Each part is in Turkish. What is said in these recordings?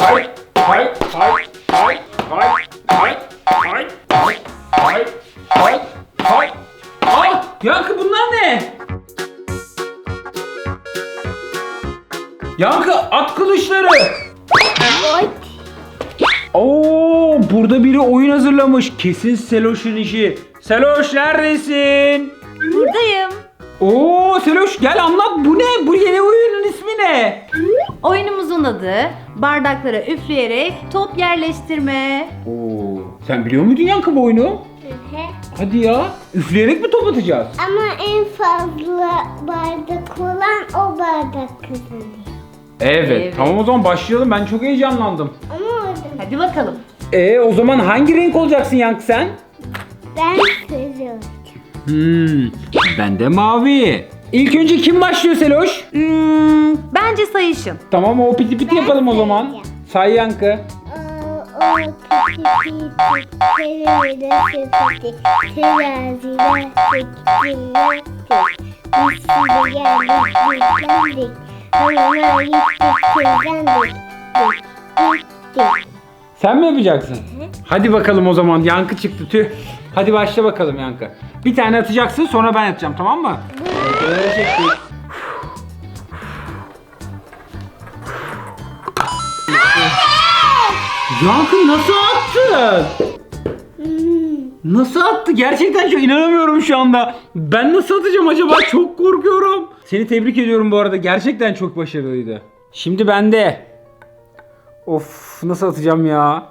hay hay hay hay hay hay hay hay hay hay hay Aa, Yankı bunlar ne? Yankı at kılıçları. Oy. Oo, burada biri oyun hazırlamış. Kesin Seloş'un işi. Seloş neredesin? Buradayım. Oo Seloş gel anlat bu ne? Bu yeni oyunun ismi ne? Oyunumuzun adı bardaklara üfleyerek top yerleştirme. Oo, sen biliyor muydun Yankı bu oyunu? Hadi ya. Üfleyerek mi top atacağız? Ama en fazla bardak olan o bardak kazanıyor. Evet. Evet. Tamam o zaman başlayalım. Ben çok heyecanlandım. Ama orada Hadi bakalım. E o zaman hangi renk olacaksın Yankı sen? ben seviyorum. Hmm, ben de mavi. İlk önce kim başlıyor Seloş? Hmm, bence sayışın. Tamam o piti piti yapalım o zaman. Say Yankı. Sen mi yapacaksın? Hadi bakalım o zaman. Yankı çıktı tüh. Hadi başla bakalım Yankı. Bir tane atacaksın sonra ben atacağım tamam mı? Çektik. Yankı nasıl attın? Nasıl attı? Gerçekten çok inanamıyorum şu anda. Ben nasıl atacağım acaba? Çok korkuyorum. Seni tebrik ediyorum bu arada. Gerçekten çok başarılıydı. Şimdi bende. Of nasıl atacağım ya?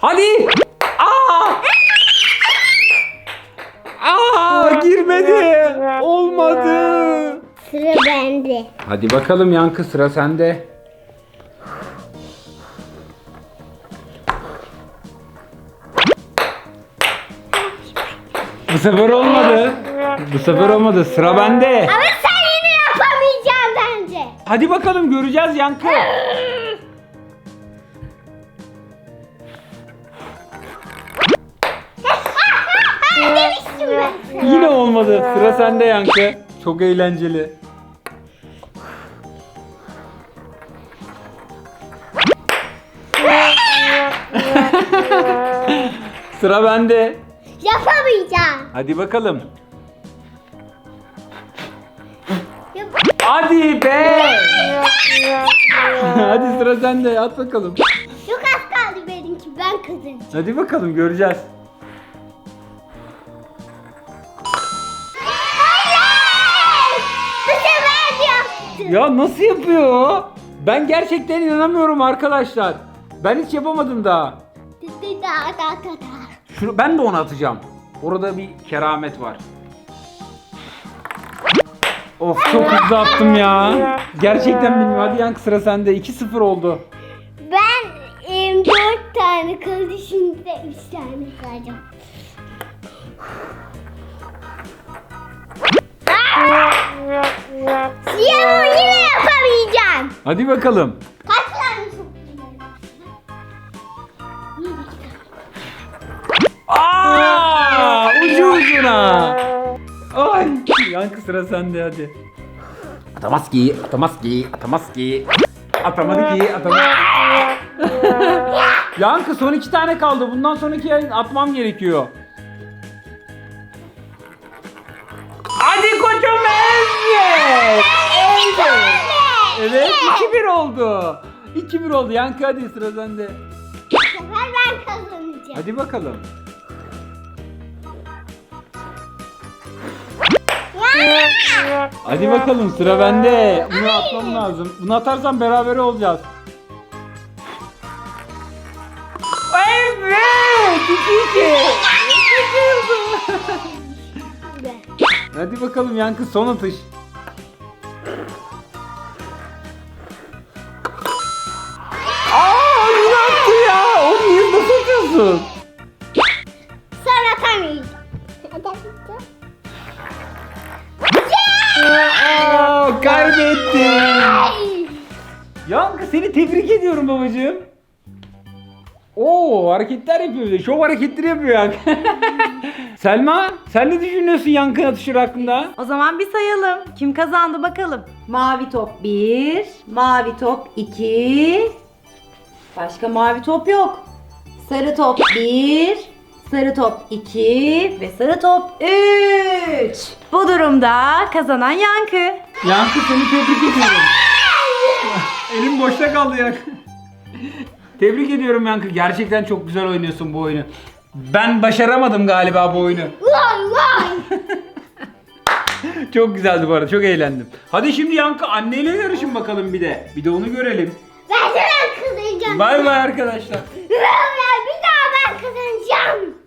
Hadi! Aa! Aa girmedi. Olmadı. Sıra bende. Hadi bakalım Yankı sıra sende. Bu sefer olmadı. Bu sefer olmadı. Sıra bende. Ama sen. Hadi bakalım göreceğiz Yankı. Demiştim ben. Yine olmadı. Sıra sende Yankı. Çok eğlenceli. Sıra bende. Yapamayacağım. Hadi bakalım. Hadi be. Hadi sıra sende. At bakalım. Çok az kaldı benimki. Ben kazanacağım. Hadi bakalım göreceğiz. Ya nasıl yapıyor? Ben gerçekten inanamıyorum arkadaşlar. Ben hiç yapamadım daha. Da da da da da. Şunu ben de onu atacağım. Orada bir keramet var. Of çok hızlı attım ya. Gerçekten bilmiyorum. Hadi Yankı sıra sende. 2-0 oldu. Ben em, dört tane kaldı şimdi de üç tane kalacağım. Siyahı yine yapamayacağım. Hadi bakalım. Kaç tane soktum Aa! Ucu ucuna. Ay, Yankı sıra sende hadi. Atamaz ki, atamaz ki, atamaz ki. Atamadı ki, atamadı. Yankı son iki tane kaldı. Bundan sonraki yayın atmam gerekiyor. Hadi koçum evet. Evet. Evet 2-1 oldu. 2-1 oldu. Yankı hadi sıra sende. Bu sefer ben kazanacağım. Hadi bakalım. Hadi bakalım sıra bende. Bunu atmam lazım. Bunu atarsam beraber olacağız. Evet! 2-2. Hadi bakalım Yankı son atış. Aa yine attı ya. Oğlum niye nasıl atıyorsun? Yankı seni tebrik ediyorum babacığım. Oo hareketler yapıyor bir de. Şov hareketleri yapıyor Yankı. Selma sen ne düşünüyorsun yankı atışları hakkında? O zaman bir sayalım. Kim kazandı bakalım. Mavi top 1, mavi top 2. Başka mavi top yok. Sarı top 1, sarı top 2 ve sarı top 3. Bu durumda kazanan Yankı. Yankı seni tebrik ediyorum. Elim boşta kaldı Yankı. tebrik ediyorum Yankı. Gerçekten çok güzel oynuyorsun bu oyunu. Ben başaramadım galiba bu oyunu. Vay vay. Çok güzeldi bu arada. Çok eğlendim. Hadi şimdi Yankı anneyle yarışın bakalım bir de. Bir de onu görelim. Ben sana kızacağım. Bay bay arkadaşlar.